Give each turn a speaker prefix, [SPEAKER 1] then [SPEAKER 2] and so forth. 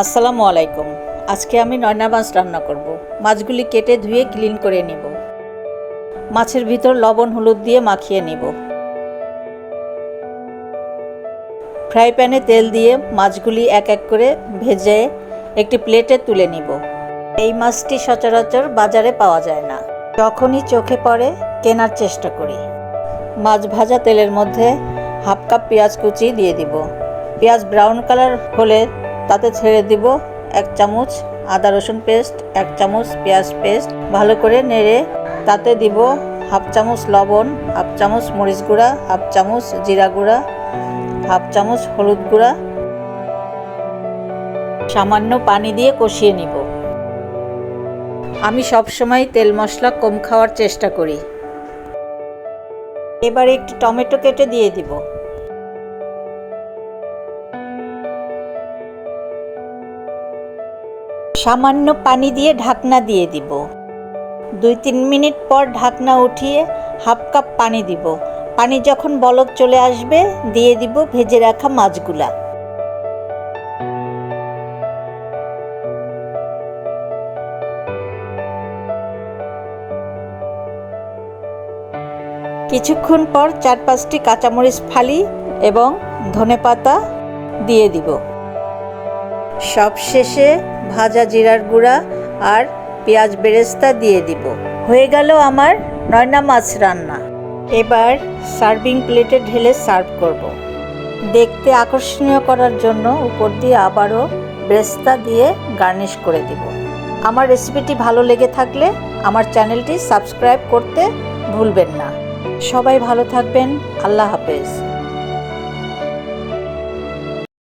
[SPEAKER 1] আসসালামু আলাইকুম। আজকে আমি নয়না মাছ রান্না করব। মাছগুলি কেটে ধুয়ে ক্লিন করে নিব। মাছের ভিতর লবণ, হলুদ দিয়ে মাখিয়ে নিব। ফ্রাই প্যানে তেল দিয়ে মাছগুলি এক এক করে ভেজে একটি প্লেটে তুলে নিব। এই মাছটি সচরাচর বাজারে পাওয়া যায় না। যখনই চোখে পড়ে, কেনার চেষ্টা করি। মাছ ভাজা তেলের মধ্যে হাফ কাপ পেঁয়াজ কুচি দিয়ে দিব। পেঁয়াজ ব্রাউন কালার হলে তাতে ছেড়ে দিব এক চামচ আদা রসুন পেস্ট, এক চামচ পেঁয়াজ পেস্ট। ভালো করে নেড়ে তাতে দিব হাফ চামচ লবণ, হাফ চামচ মরিচ গুঁড়া, হাফ চামচ জিরা গুঁড়া, হাফ চামচ হলুদ গুঁড়া। সামান্য পানি দিয়ে কষিয়ে নিব। আমি সবসময় তেল মশলা কম খাওয়ার চেষ্টা করি। এবার একটি টমেটো কেটে দিয়ে দিব। সামান্য পানি দিয়ে ঢাকনা দিয়ে দিব। দুই তিন মিনিট পর ঢাকনা উঠিয়ে হাফ কাপ পানি দিব। পানি যখন বলক চলে আসবে, দিয়ে দিব ভেজে রাখা মাছগুলা। কিছুক্ষণ পর চার পাঁচটি কাঁচামরিচ ফালি এবং ধনেপাতা দিয়ে দিব। সব শেষে ভাজা জিরার গুঁড়া আর পেঁয়াজ বেরেস্তা দিয়ে দিব। হয়ে গেল আমার নয়না মাছ রান্না। এবার সার্ভিং প্লেটে ঢেলে সার্ভ করব। দেখতে আকর্ষণীয় করার জন্য উপর দিয়ে আবারও বেরেস্তা দিয়ে গার্নিশ করে দিব। আমার রেসিপিটি ভালো লেগে থাকলে আমার চ্যানেলটি সাবস্ক্রাইব করতে ভুলবেন না। সবাই ভালো থাকবেন। আল্লাহ হাফেজ।